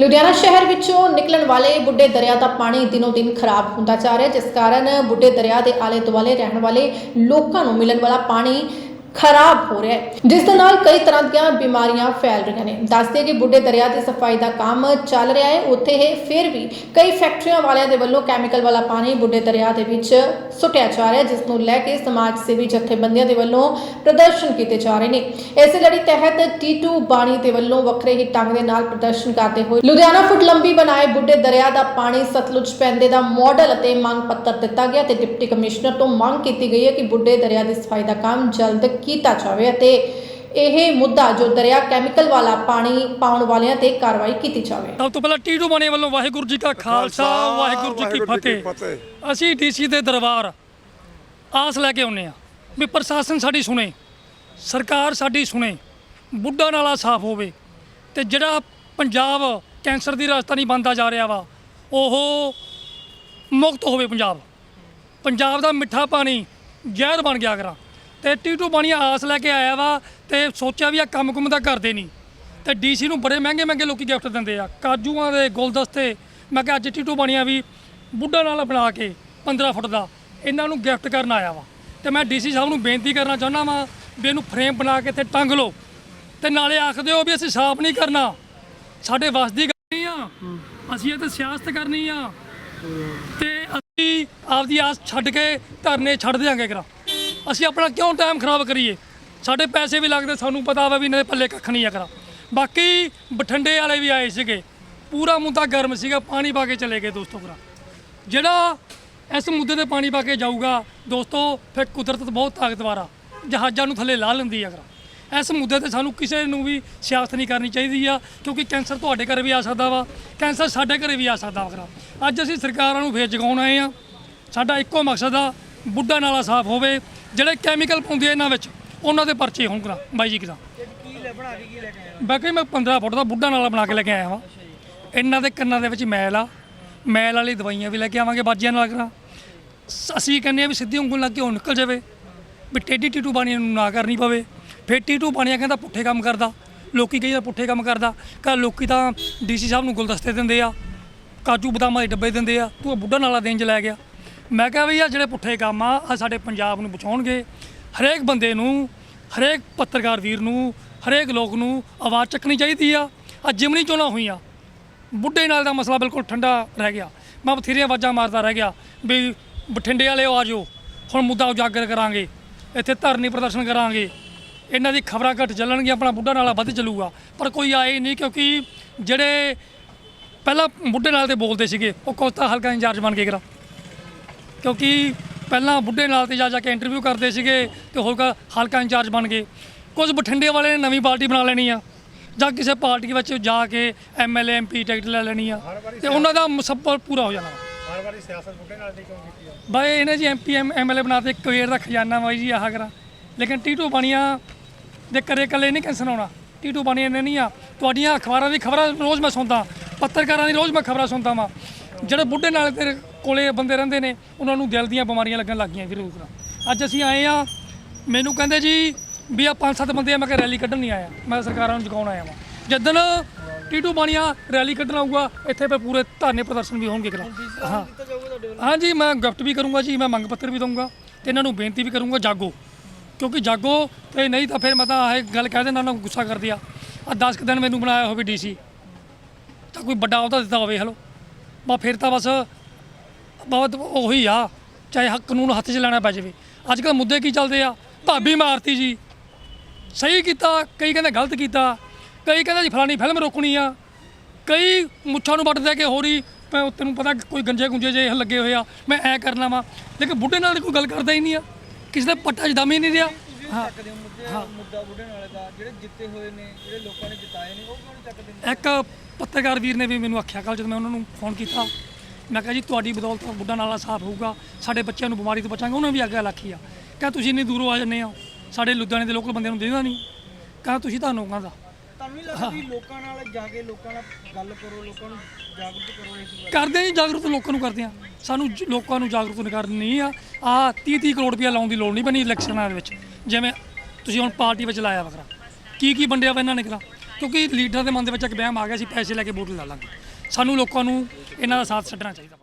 ਲੁਧਿਆਣਾ ਸ਼ਹਿਰ ਵਿੱਚੋਂ ਨਿਕਲਣ ਵਾਲੇ ਬੁੱਢੇ ਦਰਿਆ ਦਾ ਪਾਣੀ ਦਿਨੋ ਦਿਨ ਖਰਾਬ ਹੁੰਦਾ ਜਾ ਰਿਹਾ ਜਿਸ ਕਾਰਨ ਬੁੱਢੇ ਦਰਿਆ ਦੇ ਆਲੇ ਦੁਆਲੇ ਰਹਿਣ ਵਾਲੇ ਲੋਕਾਂ ਨੂੰ ਮਿਲਣ ਵਾਲਾ ਪਾਣੀ ਖਰਾਬ ਹੋ ਰਿਹਾ ਹੈ। ਜਿਸ ਦੇ ਨਾਲ ਕਈ ਤਰ੍ਹਾਂ ਦੀਆਂ ਬਿਮਾਰੀਆਂ ਫੈਲ ਰਹੀਆਂ ਨੇ। ਦੱਸਦੇ ਕਿ ਬੁੱਢੇ ਦਰਿਆ ਦੀ ਸਫ਼ਾਈ ਦਾ ਕੰਮ ਚੱਲ ਰਿਹਾ ਹੈ। ਉੱਥੇ ਇਹ ਫਿਰ ਵੀ ਕਈ ਫੈਕਟਰੀਆਂ ਵਾਲਿਆਂ ਦੇ ਵੱਲੋਂ ਕੈਮੀਕਲ ਵਾਲਾ ਪਾਣੀ ਬੁੱਢੇ ਦਰਿਆ ਦੇ ਵਿੱਚ ਸੁੱਟਿਆ ਜਾ ਰਿਹਾ ਜਿਸ ਨੂੰ ਲੈ ਕੇ ਸਮਾਜ ਸੇਵੀ ਜਥੇਬੰਦੀਆਂ ਦੇ ਵੱਲੋਂ ਪ੍ਰਦਰਸ਼ਨ ਕੀਤੇ ਜਾ ਰਹੇ ਨੇ। ਇਸੇ ਲੜੀ ਤਹਿਤ ਟੀਟੂ ਬਾਣੀ ਦੇ ਵੱਲੋਂ ਵੱਖਰੇ ਹੀ ਢੰਗ ਦੇ ਨਾਲ ਪ੍ਰਦਰਸ਼ਨ ਕਰਦੇ ਹੋਏ ਲੁਧਿਆਣਾ ਫੁੱਟ ਲੰਬੀ ਬਣਾਏ ਬੁੱਢੇ ਦਰਿਆ ਦਾ ਪਾਣੀ ਸਤਲੁਜ ਪੈਂਦੇ ਦਾ ਮਾਡਲ ਅਤੇ ਮੰਗ ਪੱਤਰ ਦਿੱਤਾ ਗਿਆ ਤੇ ਡਿਪਟੀ ਕਮਿਸ਼ਨਰ ਤੋਂ ਮੰਗ ਕੀਤੀ ਗਈ ਹੈ ਕਿ ਬੁੱਢੇ ਦਰਿਆ ਦੀ ਸਫ਼ਾਈ ਦਾ ਕੰਮ ਜਲਦ ਕੀਤਾ ਜਾਵੇ ਅਤੇ ਇਹ ਮੁੱਦਾ ਜੋ ਦਰਿਆ ਕੈਮੀਕਲ ਵਾਲਾ ਪਾਣੀ ਪਾਉਣ ਵਾਲਿਆਂ ਤੇ ਕਾਰਵਾਈ ਕੀਤੀ ਜਾਵੇ। ਸਭ ਤੋਂ ਪਹਿਲਾਂ ਟੀਟੂ ਬਾਣੇ ਵੱਲੋਂ ਵਾਹਿਗੁਰੂ ਜੀ ਕਾ ਖਾਲਸਾ ਵਾਹਿਗੁਰੂ ਜੀ ਕੀ ਫਤਿਹ। ਅਸੀਂ ਡੀਸੀ ਦੇ ਦਰਬਾਰ ਆਸ ਲੈ ਕੇ ਆਉਨੇ ਆ ਵੀ ਪ੍ਰਸ਼ਾਸਨ ਸਾਡੀ ਸੁਣੇ ਸਰਕਾਰ ਸਾਡੀ ਸੁਣੇ ਬੁੱਢਾ ਨਾਲਾ ਸਾਫ਼ ਹੋਵੇ ਤੇ ਜਿਹੜਾ ਪੰਜਾਬ ਕੈਂਸਰ ਦੀ ਰਾਜਧਾਨੀ ਬਣਦਾ ਜਾ ਰਿਹਾ ਵਾ ਉਹ ਮੁਕਤ ਹੋਵੇ ਪੰਜਾਬ। ਪੰਜਾਬ ਦਾ ਮਿੱਠਾ ਪਾਣੀ ਜ਼ਹਿਰ ਬਣ ਗਿਆ ਕਰਾਂ ਤੇ ਟੀਟੂ ਬਾਣੀ ਆਸ ਲੈ ਕੇ ਆਇਆ ਵਾ ਤੇ ਸੋਚਿਆ ਵੀ ਆ ਕੰਮ ਕੁਮ ਤਾਂ ਕਰਦੇ ਨਹੀਂ ਤੇ ਡੀਸੀ ਨੂੰ ਬੜੇ ਮਹਿੰਗੇ ਮਹਿੰਗੇ ਲੋਕੀ ਗਿਫਟ ਦਿੰਦੇ ਆ। ਕਾਜੂਆਂ ਦੇ ਗੁਲਦਸਤੇ, ਮੈਂ ਕਿਹਾ ਅੱਜ ਟੀਟੂ ਬਾਣੀਆਂ ਵੀ ਬੁੱਢਾ ਨਾਲ ਬਣਾ ਕੇ 15 ਫੁੱਟ ਦਾ ਇਹਨਾਂ ਨੂੰ ਗਿਫਟ ਕਰਨ ਆਇਆ ਵਾ। ਤੇ ਮੈਂ ਡੀਸੀ ਸਾਹਿਬ ਨੂੰ ਬੇਨਤੀ ਕਰਨਾ ਚਾਹੁੰਦਾ ਵਾਂ ਵੀ ਇਹਨੂੰ ਫਰੇਮ ਬਣਾ ਕੇ ਇੱਥੇ ਟੰਗ ਲਓ। ਤੇ ਨਾਲੇ ਆਖਦੇ ਹੋ ਵੀ ਅਸੀਂ ਸਾਫ਼ ਨਹੀਂ ਕਰਨਾ। ਸਾਡੇ ਵੱਸ ਦੀ ਗੱਲ ਨਹੀਂ ਆ। ਅਸੀਂ ਇਹ ਤੇ ਸਿਆਸਤ ਕਰਨੀ ਆ। ਤੇ ਅਸੀਂ ਆਪਦੀ ਆਸ ਛੱਡ ਕੇ ਧਰਨੇ ਛੱਡ ਦਿਆਂਗੇ ਕਰਾ ਅਸੀਂ ਆਪਣਾ ਕਿਉਂ ਟਾਈਮ ਖਰਾਬ ਕਰੀਏ? ਸਾਡੇ ਪੈਸੇ ਵੀ ਲੱਗਦੇ, ਸਾਨੂੰ ਪਤਾ ਵਾ ਵੀ ਇਹਨਾਂ ਦੇ ਪੱਲੇ ਕੱਖ ਨਹੀਂ ਆ ਕਰਾ ਬਾਕੀ ਬਠਿੰਡੇ ਵਾਲੇ ਵੀ ਆਏ ਸੀਗੇ। ਪੂਰਾ ਮੁੱਦਾ ਗਰਮ ਸੀਗਾ, ਪਾਣੀ ਪਾ ਕੇ ਚਲੇ ਗਏ ਦੋਸਤੋ ਕਰਾ ਜਿਹੜਾ ਇਸ ਮੁੱਦੇ ਤੇ ਪਾਣੀ ਪਾ ਕੇ ਜਾਊਗਾ, ਦੋਸਤੋ, ਫਿਰ ਕੁਦਰਤ ਬਹੁਤ ਤਾਕਤਵਰ ਆ। ਜਹਾਜ਼ਾਂ ਨੂੰ ਥੱਲੇ ਲਾ ਲੈਂਦੀ ਆ ਕਰਾ ਇਸ ਮੁੱਦੇ ਤੇ ਸਾਨੂੰ ਕਿਸੇ ਨੂੰ ਵੀ ਸਿਆਸਤ ਨਹੀਂ ਕਰਨੀ ਚਾਹੀਦੀ ਆ, ਕਿਉਂਕਿ ਕੈਂਸਰ ਤੁਹਾਡੇ ਘਰ ਵੀ ਆ ਸਕਦਾ ਵਾ। ਕੈਂਸਰ ਸਾਡੇ ਘਰੇ ਵੀ ਆ ਸਕਦਾ ਵਾ ਕਰਾ ਅੱਜ ਅਸੀਂ ਸਰਕਾਰਾਂ ਨੂੰ ਫੇਰ ਜਗਾਉਣ ਆਏ ਆ। ਸਾਡਾ ਇੱਕੋ ਮਕਸਦ ਆ, ਬੁੱਢਾ ਨਾਲਾ ਸਾਫ਼ ਹੋਵੇ। ਜਿਹੜੇ ਕੈਮੀਕਲ ਪਾਉਂਦੇ ਆ ਇਹਨਾਂ ਵਿੱਚ ਉਹਨਾਂ ਦੇ ਪਰਚੇ ਹੋਣ ਕਰਾ ਬਾਈ ਜੀ ਕਿਦਾ? ਬਾਕੀ ਮੈਂ 15 ਫੁੱਟ ਦਾ ਬੁੱਢਾ ਨਾਲਾ ਬਣਾ ਕੇ ਲੈ ਕੇ ਆਇਆ ਵਾਂ। ਇਹਨਾਂ ਦੇ ਕੰਨਾਂ ਦੇ ਵਿੱਚ ਮੈਲ ਆ ਮੈਲ ਵਾਲੀ ਦਵਾਈਆਂ ਵੀ ਲੈ ਕੇ ਆਵਾਂਗੇ ਬਾਜੀਆਂ ਨਾਲ ਕਰਾ। ਅਸੀਂ ਕਹਿੰਦੇ ਆ ਵੀ ਸਿੱਧੀ ਉਂਗਲ ਲੱਗ ਕੇ ਉਹ ਨਿਕਲ ਜਾਵੇ ਵੀ ਟੇਢੀ ਟੀਟੂ ਬਾਣੀਆਂ ਨੂੰ ਨਾ ਕਰਨੀ ਪਵੇ। ਫਿਰ ਟੀਟੂ ਬਾਣੀਆਂ ਕਹਿੰਦਾ ਪੁੱਠੇ ਕੰਮ ਕਰਦਾ ਲੋਕੀ ਕਹੀਦਾ ਪੁੱਠੇ ਕੰਮ ਕਰਦਾ ਕਾ ਲੋਕੀ ਤਾਂ ਡੀਸੀ ਸਾਹਿਬ ਨੂੰ ਗੁਲਦਸਤੇ ਦਿੰਦੇ ਆ ਕਾਜੂ ਬਦਾਮਾਂ ਦੇ ਡੱਬੇ ਦਿੰਦੇ ਆ ਤੂੰ ਬੁੱਢਾ ਨਾਲਾ ਦੇਣ ਚ ਲੈ ਗਿਆ। ਮੈਂ ਕਿਹਾ ਵੀ ਆ ਜਿਹੜੇ ਪੁੱਠੇ ਕੰਮ ਆ ਆ ਸਾਡੇ ਪੰਜਾਬ ਨੂੰ ਬਚਾਉਣਗੇ। ਹਰੇਕ ਬੰਦੇ ਨੂੰ, ਹਰੇਕ ਪੱਤਰਕਾਰ ਵੀਰ ਨੂੰ, ਹਰੇਕ ਲੋਕ ਨੂੰ ਆਵਾਜ਼ ਚੱਕਣੀ ਚਾਹੀਦੀ ਆ। ਆ ਜਿਮਨੀ ਚੋਣਾਂ ਹੋਈਆਂ, ਬੁੱਢੇ ਨਾਲ ਦਾ ਮਸਲਾ ਬਿਲਕੁਲ ਠੰਡਾ ਰਹਿ ਗਿਆ। ਮੈਂ ਬਥੇਰੀਆਂ ਆਵਾਜ਼ਾਂ ਮਾਰਦਾ ਰਹਿ ਗਿਆ ਵੀ ਬਠਿੰਡੇ ਵਾਲੇ ਆ ਜਾਓ, ਹੁਣ ਮੁੱਦਾ ਉਜਾਗਰ ਕਰਾਂਗੇ, ਇੱਥੇ ਧਰਨੀ ਪ੍ਰਦਰਸ਼ਨ ਕਰਾਂਗੇ। ਇਹਨਾਂ ਦੀ ਖਬਰਾਂ ਘੱਟ ਚੱਲਣਗੀਆਂ, ਆਪਣਾ ਬੁੱਢਾ ਨਾਲਾ ਵੱਧ ਚੱਲੂਗਾ। ਪਰ ਕੋਈ ਆਏ ਨਹੀਂ ਕਿਉਂਕਿ ਜਿਹੜੇ ਪਹਿਲਾਂ ਬੁੱਢੇ ਨਾਲ ਤੇ ਬੋਲਦੇ ਸੀਗੇ, ਉਹ ਕੋਸਤਾ ਹਲਕਾ ਇੰਚਾਰਜ ਬਣ ਕੇ ਕਰਾ ਕਿਉਂਕਿ ਪਹਿਲਾਂ ਬੁੱਢੇ ਨਾਲ ਤੇ ਜਾ ਜਾ ਕੇ ਇੰਟਰਵਿਊ ਕਰਦੇ ਸੀਗੇ ਤੇ ਹੋਰ ਹਲਕਾ ਇੰਚਾਰਜ ਬਣ ਗਏ। ਕੁਝ ਬਠਿੰਡੇ ਵਾਲੇ ਨੇ ਨਵੀਂ ਪਾਰਟੀ ਬਣਾ ਲੈਣੀ ਆ। ਜਾਂ ਕਿਸੇ ਪਾਰਟੀ ਵਿੱਚ ਜਾ ਕੇ ਐਮਐਲਏ ਐਮਪੀ ਟਿਕਟ ਲੈ ਲੈਣੀ ਆ। ਤੇ ਉਹਨਾਂ ਦਾ ਮੁਸੱਬਲ ਪੂਰਾ ਹੋ ਜਾਣਾ। ਹਰ ਵਾਰੀ ਸਿਆਸਤ ਬੁੱਢੇ ਨਾਲ ਦੀ ਕਿਉਂ ਕੀਤੀ ਆ? ਬਾਈ ਇਹਨੇ ਜੀ ਐਮਪੀ ਐਮਐਲਏ ਬਣਾਤੇ ਕਵੇਰ ਦਾ ਖਜ਼ਾਨਾ ਬਾਈ ਜੀ ਆਹ ਕਰਾਂ। ਲੇਕਿਨ ਟੀਟੂ ਬਾਣੀਆਂ ਦੇ ਕਰੇ ਕੱਲੇ ਨਹੀਂ ਕੈਂਸਰ ਆਉਣਾ ਟੀਟੂ ਬਾਣੀਆਂ ਨੇ ਨਹੀਂ ਆ। ਤੁਹਾਡੀਆਂ ਅਖਬਾਰਾਂ ਦੀ ਖਬਰਾਂ ਰੋਜ਼ ਮੈਂ ਸੁਣਦਾ। ਪੱਤਰਕਾਰਾਂ ਦੀ ਰੋਜ਼ ਮੈਂ ਖਬਰਾਂ ਸੁਣਦਾ ਵਾਂ। ਜਿਹੜੇ ਬੁੱਢੇ ਨਾਲ ਤੇਰੇ ਕੋਲੇ ਬੰਦੇ ਰਹਿੰਦੇ ਨੇ, ਉਹਨਾਂ ਨੂੰ ਦਿਲ ਦੀਆਂ ਬਿਮਾਰੀਆਂ ਲੱਗਣ ਲੱਗ ਗਈਆਂ ਵੀਰ ਕਰਾਂ ਅੱਜ ਅਸੀਂ ਆਏ ਆ ਮੈਨੂੰ ਕਹਿੰਦੇ ਜੀ ਵੀ ਆ ਪੰਜ ਸੱਤ ਬੰਦੇ ਆ, ਮੈਂ ਕਿਹਾ ਰੈਲੀ ਕੱਢਣ ਨਹੀਂ ਆਇਆ। ਮੈਂ ਸਰਕਾਰਾਂ ਨੂੰ ਜਗਾਉਣ ਆਇਆ ਵਾਂ। ਜਦੋਂ ਟੀਟੂ ਬਾਣੀਆਂ ਰੈਲੀ ਕੱਢਣ ਆਊਗਾ, ਇੱਥੇ ਫਿਰ ਪੂਰੇ ਧਰਨੇ ਪ੍ਰਦਰਸ਼ਨ ਵੀ ਹੋਣਗੇ ਕਰਾਂ ਹਾਂ। ਹਾਂਜੀ, ਮੈਂ ਗਿਫਟ ਵੀ ਕਰੂੰਗਾ ਜੀ, ਮੈਂ ਮੰਗ ਪੱਤਰ ਵੀ ਦਊਂਗਾ ਤੇ ਇਹਨਾਂ ਨੂੰ ਬੇਨਤੀ ਵੀ ਕਰੂੰਗਾ, ਜਾਗੋ। ਕਿਉਂਕਿ ਜਾਗੋ ਤੇ ਨਹੀਂ ਤਾਂ ਫਿਰ ਮੈਂ ਤਾਂ ਇਹ ਗੱਲ ਕਹਿ ਦੇਣਾ ਉਹਨਾਂ ਨੂੰ ਗੁੱਸਾ ਕਰਦੇ ਆ। ਆ 10 ਕੁ ਦਿਨ ਮੈਨੂੰ ਬਣਾਇਆ ਹੋਵੇ ਡੀਸੀ। ਤਾਂ ਕੋਈ ਵੱਡਾ ਉਹਦਾ ਦਿੱਤਾ ਹੋਵੇ, ਹਲੋ। ਬਾ ਫਿਰ ਤਾਂ ਬਸ ਬਹੁਤ ਉਹੀ ਆ, ਚਾਹੇ ਹੱਕ ਕਾਨੂੰਨ ਹੱਥ 'ਚ ਲੈਣਾ ਪੈ ਜਾਵੇ। ਅੱਜ ਕੱਲ੍ਹ ਮੁੱਦੇ ਕੀ ਚੱਲਦੇ ਆ? ਭਾਬੀ ਮਾਰਤੀ ਜੀ। ਸਹੀ ਕੀਤਾ, ਕਈ ਕਹਿੰਦੇ ਗਲਤ ਕੀਤਾ, ਕਈ ਕਹਿੰਦੇ ਜੀ ਫਲਾਣੀ ਫਿਲਮ ਰੋਕਣੀ ਆ। ਕਈ ਮੁੱਛਾਂ ਨੂੰ ਵੱਟ ਦੇ ਕੇ ਹੋਰੀ, ਮੈਂ ਤੈਨੂੰ ਪਤਾ ਕੋਈ ਗੰਜੇ ਗੁੰਜੇ ਜੇ ਲੱਗੇ ਹੋਏ ਆ, ਮੈਂ ਐ ਕਰਨਾ ਵਾ। ਲੇਕਿਨ ਬੁੱਢੇ ਨਾਲ ਕੋਈ ਗੱਲ ਕਰਦਾ ਹੀ ਨਹੀਂ ਆ। ਕਿਸੇ ਦਾ ਪੱਟਾ 'ਚ ਦਮ ਹੀ ਨਹੀਂ ਰਿਹਾ। ਹਾਂ ਚੱਕਦੇ ਹੋ। ਮੁੱਦੇ ਮੁੱਦਾ ਬੁੱਢੇ ਨਾਲੇ ਦਾ ਜਿਹੜੇ ਜਿੱਤੇ ਹੋਏ ਨੇ ਜਿਹੜੇ ਲੋਕਾਂ ਨੇ ਜਿਤਾਏ ਨੇ ਉਹ ਕਿਉਂ ਨਹੀਂ ਚੱਕਦੇ ਇੱਕ ਪੱਤਰਕਾਰ ਵੀਰ ਨੇ ਵੀ ਮੈਨੂੰ ਆਖਿਆ ਕੱਲ ਜਦੋਂ ਮੈਂ ਉਹਨਾਂ ਨੂੰ ਫੋਨ ਕੀਤਾ। ਮੈਂ ਕਿਹਾ ਜੀ ਤੁਹਾਡੀ ਬਦੌਲਤ ਬੁੱਢਾ ਨਾਲਾ ਸਾਫ਼ ਹੋਊਗਾ ਸਾਡੇ ਬੱਚਿਆਂ ਨੂੰ ਬਿਮਾਰੀ ਤੋਂ ਬਚਾਂਗੇ ਉਹਨਾਂ ਵੀ ਅੱਗੇ ਆਖੀ ਆ। ਕਹਿੰਦਾ ਤੁਸੀਂ ਇੰਨੀ ਦੂਰੋਂ ਆ ਜੰਨੇ ਆ ਸਾਡੇ ਲੁਧਿਆਣੇ ਦੇ ਲੋਕਲ ਬੰਦਿਆਂ ਨੂੰ ਦੇਦਾ ਨਹੀਂ। ਕਹਿੰਦਾ ਤੁਸੀਂ ਤੁਹਾਨੂੰ ਕਹਿੰਦਾ ਤੁਹਾਨੂੰ ਨਹੀਂ ਲੱਗਦਾ ਲੋਕਾਂ ਨਾਲ ਜਾ ਕੇ ਲੋਕਾਂ ਨਾਲ ਗੱਲ ਕਰੋ ਲੋਕਾਂ ਨੂੰ ਕਰਦੇ ਜੀ, ਜਾਗਰੂਕ ਲੋਕਾਂ ਨੂੰ ਕਰਦੇ ਆ ਸਾਨੂੰ ਜ- ਲੋਕਾਂ ਨੂੰ ਜਾਗਰੂਕ ਕਰਨੀ ਆ। ਆ 30 30 ਕਰੋੜ ਰੁਪਇਆ ਲਾਉਣ ਦੀ ਲੋੜ ਨਹੀਂ ਬਣੀ ਇਲੈਕਸ਼ਨਾਂ ਦੇ ਵਿੱਚ। ਜਿਵੇਂ ਤੁਸੀਂ ਹੁਣ ਪਾਰਟੀ ਵਿੱਚ ਲਾਇਆ ਵਗਰਾ ਕੀ ਕੀ ਵੰਡਿਆ ਵਾ ਇਹਨਾਂ ਨੇ ਕਰਾ ਕਿਉਂਕਿ ਲੀਡਰਾਂ ਦੇ ਮਨ ਦੇ ਵਿੱਚ ਇੱਕ ਵਹਿਮ ਆ ਗਿਆ ਸੀ, ਪੈਸੇ ਲੈ ਕੇ ਵੋਟ ਲਾ ਲਾਂਗੇ। ਸਾਨੂੰ ਲੋਕਾਂ ਨੂੰ ਇਹਨਾਂ ਦਾ ਸਾਥ ਛੱਡਣਾ ਚਾਹੀਦਾ